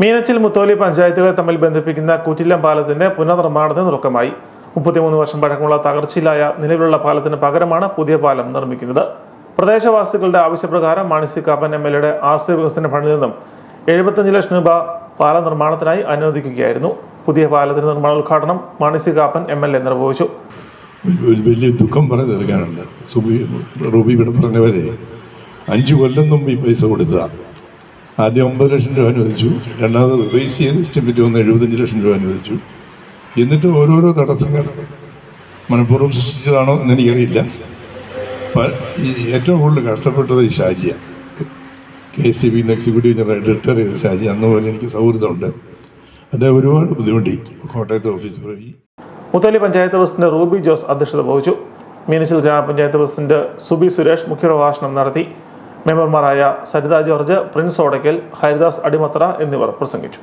മീനച്ചിൽ മുത്തോലി പഞ്ചായത്തുകളെ തമ്മിൽ ബന്ധിപ്പിക്കുന്ന കൂറ്റില്ലം പാലത്തിന്റെ പുനർനിർമ്മാണത്തിന് തുടക്കമായി. മുപ്പത്തിമൂന്ന് വർഷം പഴക്കമുള്ള തകർച്ചയിലായ നിലവിലുള്ള പാലത്തിന് പകരമാണ് പുതിയ പാലം നിർമ്മിക്കുന്നത്. പ്രദേശവാസികളുടെ ആവശ്യപ്രകാരം മാണിസി കാപ്പൻ എം എൽ എയുടെ ആസ്തി വികസന ഫണ്ടിൽ നിന്നും എഴുപത്തഞ്ച് ലക്ഷം രൂപ പാല നിർമ്മാണത്തിനായി അനുവദിക്കുകയായിരുന്നു. പുതിയ പാലത്തിന്റെ നിർമ്മാണ ഉദ്ഘാടനം Mani C Kappan M L A നിർവഹിച്ചു. വലിയ ദുഃഖം പറഞ്ഞു തീർക്കാനുണ്ട്. റൂബി ഇവിടെ പറഞ്ഞവരെ അഞ്ചു കൊല്ലം ഈ പൈസ കൊടുത്തതാണ്. ആദ്യം ഒമ്പത് ലക്ഷം രൂപ അനുവദിച്ചു. രണ്ടാമത് റിവൈസ് ചെയ്ത് എസ്റ്റിമേറ്റ് വന്ന് എഴുപത്തഞ്ച് ലക്ഷം രൂപ അനുവദിച്ചു. എന്നിട്ട് ഓരോരോ തടസ്സങ്ങൾ മനഃപൂർവം സൃഷ്ടിച്ചതാണോ എന്ന് എനിക്കറിയില്ല. ഏറ്റവും കൂടുതൽ കഷ്ടപ്പെട്ടത് ഈ ഷാജിയാണ് കെ സി ബിന്ന് എക്സിക്യൂട്ടീവ് ജനറൽ ചെയ്ത ഷാജി അന്ന് പോലെ എനിക്ക് സൗഹൃദമുണ്ട്. അദ്ദേഹം ഒരുപാട് ബുദ്ധിമുട്ടി. കോട്ടയത്തെ ഓഫീസ് പോയി മുത്തലി പഞ്ചായത്ത് പ്രസിഡന്റ് റൂബി ജോസ് അധ്യക്ഷത വഹിച്ചു. മീനച്ചിൽ ഗ്രാമപഞ്ചായത്ത് പ്രസിഡന്റ് സുബി സുരേഷ് മുഖ്യപ്രഭാഷണം നടത്തി. മെമ്പർമാരായ സരിത ജോർജ് പ്രിൻസ് ഓടക്കൽ ഹരിദാസ് അടിമത്ര എന്നിവർ പ്രസംഗിച്ചു.